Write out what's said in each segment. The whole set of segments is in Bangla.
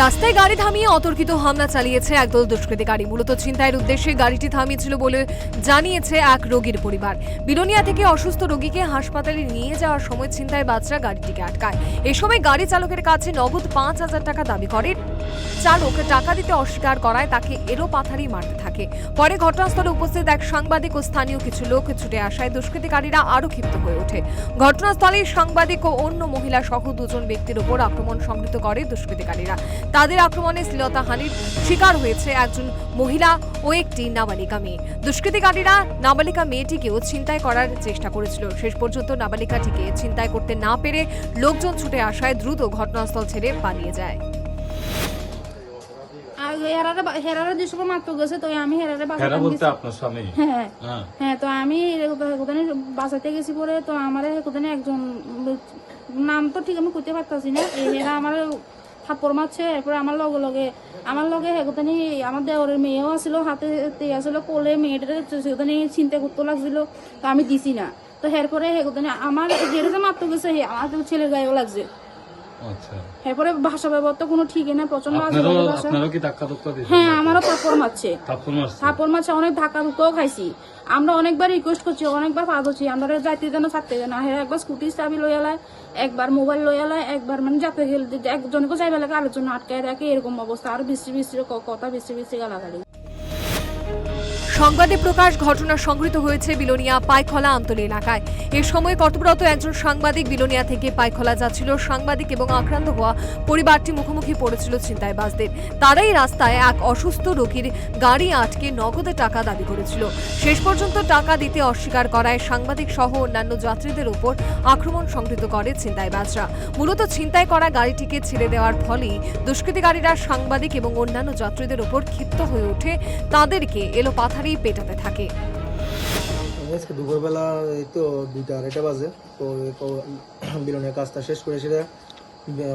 রাস্তায় গাড়ি থামিয়ে অতর্কিত হামলা চালিয়েছে একদল দুষ্কৃতিকারী মূলত ছিনতাইয়ের উদ্দেশ্যে গাড়িটি থামিয়েছিল বলে জানিয়েছে এক রোগীর পরিবার। বিলোনিয়া থেকে অসুস্থ রোগীকে হাসপাতালে নিয়ে যাওয়ার সময় ছিনতাই বাচ্চা গাড়িটিকে আটকায়। এ সময় গাড়ি চালকের কাছে নগদ পাঁচ হাজার টাকা দাবি করে। চালক টাকা দিতে অস্বীকার করায় তাকে এলো পাথারি মারতে থাকে। পরে ঘটনাস্থলে উপস্থিত এক সাংবাদিক ও স্থানীয় কিছু লোক ছুটে আসায় দুষ্কৃতিকারীরা আরও ক্ষিপ্ত হয়ে ওঠে। ঘটনাস্থলে সাংবাদিক ও অন্য মহিলা সহ দুজন ব্যক্তির উপর আক্রমণ সংঘটিত করে দুষ্কৃতিকারীরা। তাদের আক্রমণে শ্লীলতাহানির শিকার হয়েছে একজন মহিলা ও একটি নাবালিকা মেয়ে। দুষ্কৃতিকারীরা নাবালিকা মেয়েটিকেও ছিনতাই করার চেষ্টা করেছিল। শেষ পর্যন্ত নাবালিকাটিকে ছিনতাই করতে না পেরে লোকজন ছুটে আসায় দ্রুত ঘটনাস্থল ছেড়ে পালিয়ে যায়। আর হেরারে বা- হেরারে মাত্র গেছে তো আমি হেরারে হেরা বলতে আপনার স্বামী? হ্যাঁ হ্যাঁ। হ্যাঁ। তো আমি কোথায় বাঁচাতে গেছি পরে তো আমার কোথায় একজন নাম তো ঠিক আমি করতে পারতাছি না। এই হেরা আমার থাপ্পড় মারছে এরপরে আমার লগে লগে আমার লগে হেগুতানি আমার দেওরের মেয়েও আসলো হাতে আসলো কোলে মেয়েটার সেগুতানি চিন্তা করতে লাগছিল তো আমি দিছি না। তো এরপরে হেগুতানি আমার যেটা মাত্র গেছে আমার ছেলের গায়েও লাগছে। এরপরে ভাষা ব্যবহার তো কোনো ঠিকই না প্রচণ্ড হ্যাঁ আমারও থাপ্পড় মারছে। থাপ্পড় মারছে? অনেক ধাক্কা ধুকেও খাইছি। আমরা অনেকবার রিকোয়েস্ট করছি অনেকবার পা ধরছি আমরা যাইতে যেন থাকতে না হ্যাঁ। একবার স্কুটি চাবি লই এলায় একবার মোবাইল লই এলায় একবার মানে যাতে গেলে একজনকে চাইবে লাগে আরেকজন আটকায় রাখে এরকম অবস্থা। আর বৃষ্টি বৃষ্টি কথা বৃষ্টি বৃষ্টি গালাগালি। সংবাদে প্রকাশ ঘটনা সংঘটিত হয়েছে বিলোনিয়া পাইখলা আমতলী এলাকায়। এ সময় কর্তব্যরত একজন সাংবাদিক বিলোনিয়া থেকে পাইখলা যাচ্ছিল। সাংবাদিক এবং আক্রান্ত হওয়া পরিবারটি মুখোমুখি পড়েছিল ছিনতাইবাজদের। তারাই রাস্তায় এক অসুস্থ রোগীর গাড়ি আটকে নগদে টাকা দাবি করেছিল। শেষ পর্যন্ত টাকা দিতে অস্বীকার করায় সাংবাদিক সহ অন্যান্য যাত্রীদের উপর আক্রমণ সংঘটিত করে ছিনতাইবাজরা। মূলত ছিনতাই করা গাড়িটিকে ছেড়ে দেওয়ার ফলেই দুষ্কৃতিকারীরা সাংবাদিক এবং অন্যান্য যাত্রীদের উপর ক্ষিপ্ত হয়ে ওঠে। তাদেরকে এলো পাথারি পেটাতে থাকে। আজকে দুপুরবেলা এই তো দুইটা আড়াইটা বাজে, তো বিলনের কাজটা শেষ করে সেটা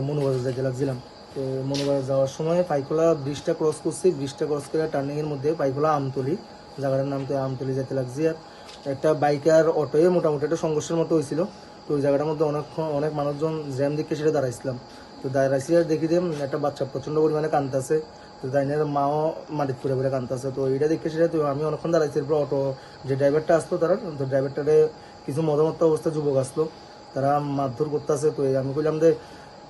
মনোবাজার যেতে লাগছিলাম। তো মনোবাজার যাওয়ার সময় পাইকোলা ব্রিজটা ক্রস করছি, ব্রিজটা ক্রস করে টার্নিং এর মধ্যে পাইকোলা আমতলি, জায়গাটার নাম তো আমতলি যেতে লাগছি। আর একটা বাইকার অটোয়ে মোটামুটি একটা সংঘর্ষের মতো হয়েছিল। তো ওই জায়গাটার মধ্যে অনেক অনেক মানুষজন জ্যাম দেখে সেটা দাঁড়াইছিলাম। তো দাঁড়াইছি আর দেখি যে একটা বাচ্চা প্রচণ্ড পরিমাণে কানতেছে তো দাইনের মাও মাটির পরে পরে কানতেছে তো এটা দেখে সেটা তো আমি অনেকক্ষণ দাঁড়াইছি, এরপর অটো যে ড্রাইভারটা আসলো তারা, তো ড্রাইভারটারে কিছু মদমত্ত অবস্থা যুবক আসলো। তারা মারধর করতেছে, তো আমি বললাম যে,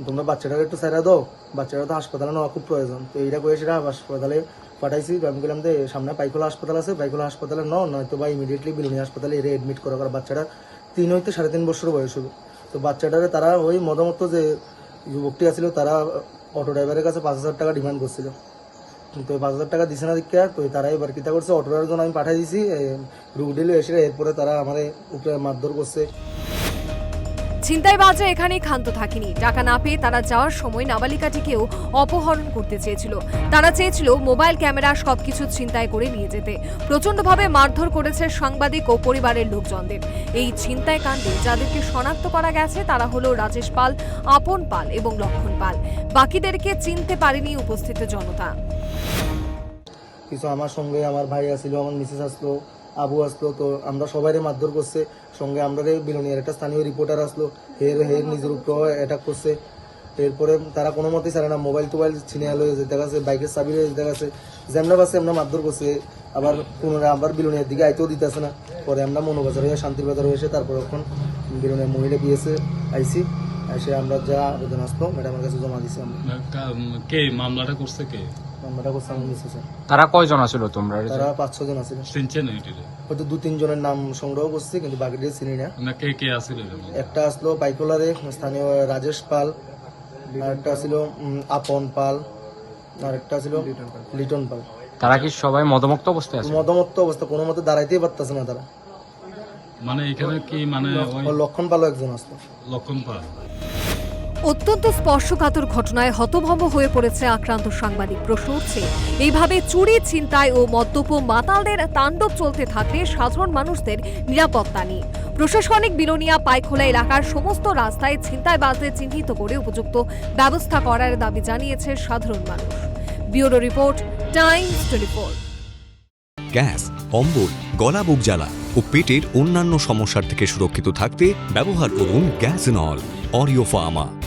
তোমরা বাচ্চাটাকে একটু সাইরা দাও, বাচ্চাটা তো হাসপাতালে নেওয়া খুব প্রয়োজন। তো এইটা করে সেটা হাসপাতালে পাঠাইছি। আমি বললাম যে, সামনে পাইকোলা হাসপাতাল আছে পাইকোলা হাসপাতালে ন নয়তো বা ইমিডিয়েটলি বিলুনি হাসপাতালে এর এডমিট করা, কারণ বাচ্চাটা তিন হইতে সাড়ে তিন বছর বয়স হলো তো বাচ্চাটারে তারা ওই মতামত যে যুবকটি আছিল তারা অটো ড্রাইভারের কাছে পাঁচ হাজার টাকা ডিমান্ড করছিল। তো পাঁচ হাজার টাকা দিছে না দীক্ষা, তো তারা এবার কিতা করছে অটোটার জন্য আমি পাঠাই দিছি। রুগডিলে এসে এরপরে তারা আমার উপরে মারধর করছে। ছিনতাইবাজরা এখানেই ক্ষান্ত থাকেনি। টাকা না পেয়ে তারা যাওয়ার সময় নাবালিকাটিকেও অপহরণ করতে চেয়েছিল। তারা চেয়েছিল মোবাইল ক্যামেরা, সবকিছু ছিনতাই করে নিয়ে যেতে। প্রচণ্ডভাবে মারধর করেছে সাংবাদিক ও পরিবারের লোকজনদের। এই ছিনতাই কাণ্ডে যাদেরকে শনাক্ত করা গেছে, তারা হলো রাজেশ পাল, আপন পাল এবং লক্ষণ পাল। বাকিদেরকে চিনতে পারেনি উপস্থিত জনতা। কিছু আমার সঙ্গে আমার ভাই আসছিল আমার মিসেস আসলো, আবু আসলো, তো আমরা সবাই মারধর করছে। সঙ্গে আমরা বিলনিয়ার একটা স্থানীয় রিপোর্টার আসলো, হের হের নিজের উপর অ্যাটাক করছে। এরপরে তারা কোনো মতেই ছাড়ে না মোবাইল টোবাইল ছিনে আলো যেতে গেছে বাইকের চাবি যেতে গেছে যেমন পাশে আমরা মারধর করছে, আবার পুনরায় আবার বিলনিয়ার দিকে আইতেও দিতেছে না। পরে আমরা মনোবাজার হয়ে, শান্তির বাজার হয়ে এসে তারপর এখন বিলনিয়ার মহিলা বিয়েছে আইসি। এসে আমরা যা আবেদন আসলো ম্যাডামের কাছে জমা দিছি আমরা। কে, মামলাটা করছে কে? নাম্বারটা করছে আমার মিসেস তারা কয়জন আছিল তোমরা? তারা পাঁচ ছ জন আছে চিনছেন হয়তো দু তিন জনের নাম সংগ্রহ করছি কিন্তু বাকিদের চিনি না। না কে কে আছিল একটা আসলো পাইকোলারে স্থানীয় রাজেশ পাল আর একটা ছিল আপন পাল আর একটা ছিল লিটন পাল। তারা কি সবাই মদমুক্ত অবস্থায় আছে? মদমত্ত অবস্থা কোনো মতে দাঁড়াইতেই পারতেছে না তারা। মানে এখানে কি মানে লক্ষণ পালও একজন আসলো। লক্ষণ পাল? অত্যন্ত স্পর্শকাতর ঘটনায় হতভম্ব হয়ে পড়েছে আক্রান্ত সাংবাদিক। প্রশ্ন উঠছে এইভাবে চুরি, ছিনতাই ও মদ্যপ মাতালদের তাণ্ডব চলতে থাকলে সাধারণ মানুষদের নিরাপত্তা নেই। প্রশাসনিক বিলোনিয়া পাইখোলা এলাকার সমস্ত রাস্তায় ছিনতাইবাজদের চিহ্নিত করে উপযুক্ত ব্যবস্থা করার দাবি জানিয়েছে সাধারণ মানুষ। Bureau report, times twenty gas অম্বল গলা বুক জ্বালা ও পেটের অন্যান্য সমস্যার থেকে সুরক্ষিত থাকতে ব্যবহার করুন গ্যাস নল, অরিও ফার্মা।